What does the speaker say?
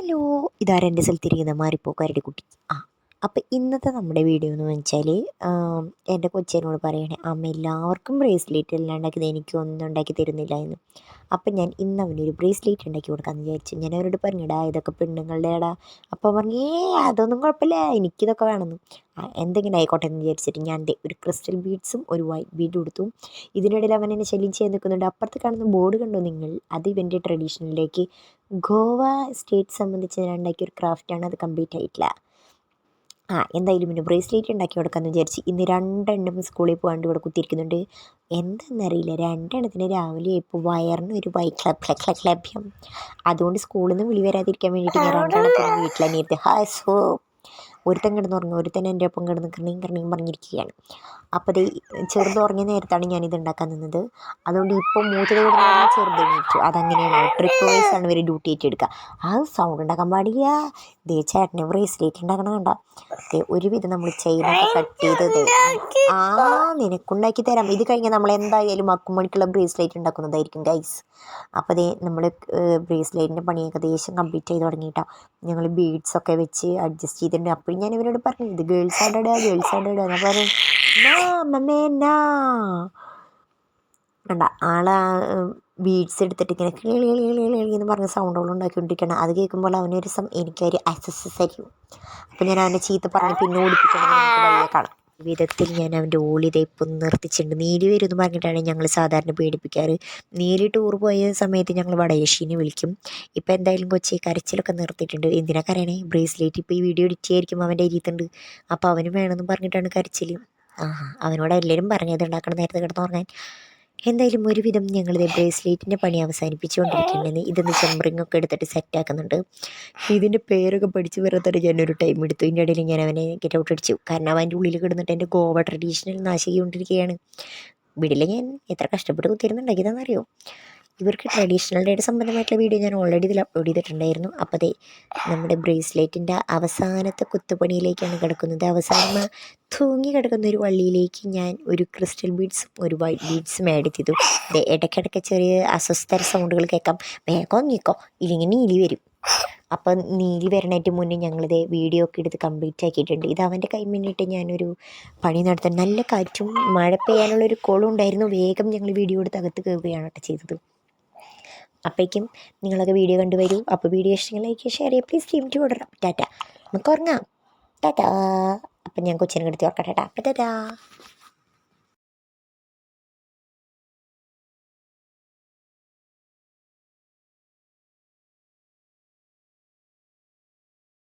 Hello. ഇതാരാ എന്റെ സ്ഥലത്തിരിക്കുന്ന മാറിപ്പോക്കാരുടെ കുട്ടി ആ അപ്പോൾ ഇന്നത്തെ നമ്മുടെ വീഡിയോ എന്ന് വെച്ചാൽ എന്റെ കൊച്ചേനോട് പറയണേ അമ്മ എല്ലാവർക്കും ബ്രേസ്ലെറ്റ് എല്ലാം ഉണ്ടാക്കിയത് എനിക്കൊന്നും ഉണ്ടാക്കി തരുന്നില്ല എന്ന് അപ്പം ഞാൻ ഇന്ന് അവനൊരു ബ്രേസ്ലെറ്റ് ഉണ്ടാക്കി കൊടുക്കാമെന്ന് വിചാരിച്ചു. ഞാൻ അവരോട് പറഞ്ഞിടാ ഇതൊക്കെ പെണ്ണുങ്ങളുടെ ഇടാ അപ്പോൾ പറഞ്ഞു അതൊന്നും കുഴപ്പമില്ല. എനിക്കിതൊക്കെ വേണമെന്ന്. എന്തെങ്കിലും ആയിക്കോട്ടെ എന്ന് വിചാരിച്ചിട്ട് ഞാൻ ഒരു ക്രിസ്റ്റൽ ബീഡ്സും ഒരു വൈറ്റ് ബീഡ് കൊടുത്തു ഇതിനിടയിൽ അവൻ എന്നെ ശല്യം ചെയ്യാൻ നിൽക്കുന്നുണ്ട്. അപ്പുറത്ത് കാണുന്ന ബോർഡ് കണ്ടോ നിങ്ങൾ? അത് ഇവന്റെ ട്രഡീഷണലിലേക്ക് ഗോവ സ്റ്റേറ്റ് സംബന്ധിച്ച് ഞാൻ ഉണ്ടാക്കിയ ഒരു ക്രാഫ്റ്റാണ് അത് കംപ്ലീറ്റ് ആയിട്ടില്ല. ആ എന്തായാലും പിന്നെ ബ്രേസ്ലെറ്റ് ഉണ്ടാക്കി കൊടുക്കാമെന്ന് വിചാരിച്ച് ഇന്ന് രണ്ടെണ്ണം സ്കൂളിൽ പോകാണ്ട് ഇവിടെ കുത്തിയിരിക്കുന്നുണ്ട്. എന്താണെന്നറിയില്ല രണ്ടെണ്ണത്തിന് രാവിലെ ഇപ്പോൾ വയറിന് ഒരു വൈക്ലബ് ലഭ്യം അതുകൊണ്ട് സ്കൂളിൽ നിന്ന് വിളി വരാതിരിക്കാൻ വേണ്ടിയിട്ട് ഞാൻ രണ്ടെണ്ണത്തിന് വീട്ടിൽ തന്നെ ഇരുത്തി ഹായ് സോ ഒരുത്തൻ കിടന്നുറങ്ങി ഒരുത്തൻ എന്റെ ഒപ്പം കിടന്ന് കൃണിയും കൃണിയും പറഞ്ഞിരിക്കുകയാണ്. അപ്പോൾ ദേ ചെറുത് ഉറങ്ങിയ നേരത്താണ് ഞാനിത് ഉണ്ടാക്കാൻ നിന്നത്. അതുകൊണ്ട് ഇപ്പോൾ മൂത്തത് കിടന്ന് ചെറുത് എണീറ്റു. അതങ്ങനെയാണ് ട്രിപ്പ് വൈസ് ആണ് ഇവർ ഡ്യൂട്ടി ഏറ്റെടുക്കുക ആ സൗണ്ട് ഉണ്ടാക്കാൻ പാടില്ല. ദേ ചേട്ടന് ബ്രേസ്ലെറ്റ് ഉണ്ടാക്കണം കണ്ട. ദേ ഒരുവിധം നമ്മൾ ചെയിനൊക്കെ കട്ട് ചെയ്തത് ആ നിനക്കുണ്ടാക്കി തരാം. ഇത് കഴിഞ്ഞാൽ നമ്മൾ എന്തായാലും അക്കുമണിക്കുള്ള ബ്രേസ്ലെറ്റ് ഉണ്ടാക്കുന്നതായിരിക്കും ഗൈസ് അപ്പോൾ ദേ നമ്മൾ ബ്രേസ്ലേറ്റിന്റെ പണി ഏകദേശം കംപ്ലീറ്റ് ചെയ്ത് തുടങ്ങിയിട്ടാണ് ഞങ്ങൾ ബീഡ്സ് ഒക്കെ വെച്ച് അഡ്ജസ്റ്റ് ചെയ്തിട്ടുണ്ട്. അപ്പോഴും ഞാൻ ഇവരോട് പറഞ്ഞു ഇത് ഗേൾസ് ആയിട്ട് ഗേൾസ് ആയിട്ട് എന്നാൽ പറഞ്ഞു നാ മമ്മേ കണ്ട ആളെ ബീഡ്സ് എടുത്തിട്ട് ഇങ്ങനെ കിളി കിളി കിളി കിളി എന്ന് പറഞ്ഞ സൗണ്ടുകൾ ഉണ്ടാക്കിക്കൊണ്ടിരിക്കണം അത് കേൾക്കുമ്പോൾ അവനൊരു സം എനിക്കൊരു അസസ്സരിക്കും അപ്പോൾ ഞാൻ അവനെ ചീത്ത പറഞ്ഞ് പിന്നെ ഓടിപ്പിക്കണം കാണാം. വിധത്തിൽ ഞാൻ അവന്റെ ഓളി ഇപ്പം നിർത്തിച്ചിട്ടുണ്ട്. നീലി വരും എന്ന് പറഞ്ഞിട്ടാണ് ഞങ്ങൾ സാധാരണ പേടിപ്പിക്കാറ്. നീലി ടൂർ പോയ സമയത്ത് ഞങ്ങൾ വടയേഷീനെ വിളിക്കും. ഇപ്പം എന്തായാലും കൊച്ചി കരച്ചിലൊക്കെ നിർത്തിയിട്ടുണ്ട്. എന്തിനാ കരയണേ? ബ്രേസ്ലെറ്റ് ഇപ്പോൾ ഈ വീഡിയോ എഡിറ്റ് ചെയ്യായിരിക്കും അവന്റെ അരിയത്തുണ്ട്. അപ്പോൾ അവനും വേണമെന്ന് പറഞ്ഞിട്ടാണ് കരച്ചിൽ ആ അവനോട് എല്ലാവരും പറഞ്ഞത് ഉണ്ടാക്കണം നേരത്തെ കിടന്നുറങ്ങാൻ എന്തായാലും ഒരുവിധം ഞങ്ങളിത് ബ്രേസ്ലെറ്റിന്റെ പണി അവസാനിപ്പിച്ചുകൊണ്ടിരിക്കുകയാണ് ഇതൊന്ന് ചെമ്പറിംഗ് ഒക്കെ എടുത്തിട്ട് സെറ്റാക്കുന്നുണ്ട്. ഇതിന്റെ പേരൊക്കെ പഠിച്ച് വെറുതെ ഞാനൊരു ടൈം എടുത്തു. ഇതിന്റെ ഇടയിൽ ഞാൻ അവനെ ഗെറ്റ് ഔട്ട് അടിച്ചു. കാരണം അവന്റെ ഉള്ളിൽ കിടന്നിട്ട് എന്റെ ഗോവ ട്രഡീഷണൽ നാശിക്കൊണ്ടിരിക്കുകയാണ് വീട്ടിൽ ഞാൻ എത്ര കഷ്ടപ്പെട്ട് കുത്തിയിരുന്നുണ്ടാക്കിയതാണെന്നറിയോ ഇവർക്ക് ട്രഡീഷണൽ ഡേയുടെ സംബന്ധമായിട്ടുള്ള വീഡിയോ ഞാൻ ഓൾറെഡി ഇതിൽ അപ്ലോഡ് ചെയ്തിട്ടുണ്ടായിരുന്നു. അപ്പോൾ അതെ നമ്മുടെ ബ്രേസ്ലെറ്റിന്റെ അവസാനത്തെ കുത്തുപണിയിലേക്കാണ് കിടക്കുന്നത്. അവസാനം തൂങ്ങി കിടക്കുന്ന ഒരു വള്ളിയിലേക്ക് ഞാൻ ഒരു ക്രിസ്റ്റൽ ബീഡ്സും ഒരു വൈറ്റ് ബീഡ്സും ആഡ് ചെയ്തു. അതെ ഇടയ്ക്കിടയ്ക്ക് ചെറിയ അസ്വസ്ഥര സൗണ്ടുകൾ കേൾക്കാം. വേഗം നീക്കോ ഇല്ലെങ്കിൽ നീലി വരും. അപ്പം നീലി വരണേറ്റ് മുന്നേ ഞങ്ങളിത് വീഡിയോ ഒക്കെ എടുത്ത് കംപ്ലീറ്റ് ആക്കിയിട്ടുണ്ട്. ഇത് അവന്റെ കൈ മുന്നിട്ട് ഞാനൊരു പണി നടത്താൻ നല്ല കാറ്റും മഴ പെയ്യാനുള്ളൊരു കോളും ഉണ്ടായിരുന്നു. വേഗം ഞങ്ങൾ വീഡിയോ എടുത്ത് അകത്ത് കയറുകയാണ് കേട്ടോ ചെയ്തത്. അപ്പോഴേക്കും നിങ്ങളൊക്കെ വീഡിയോ കണ്ടുവരൂ അപ്പോൾ വീഡിയോ ഇഷ്ടമെങ്കിൽ ലൈക്ക് ഷെയർ ചെയ്യുക. Please team to order tata. നമുക്ക് ഉറങ്ങാം. ടാറ്റാ. അപ്പം ഞാൻ കൊച്ചിനെ കിടത്തി ഉറക്കട്ടെ ടാറ്റ ടാറ്റാ.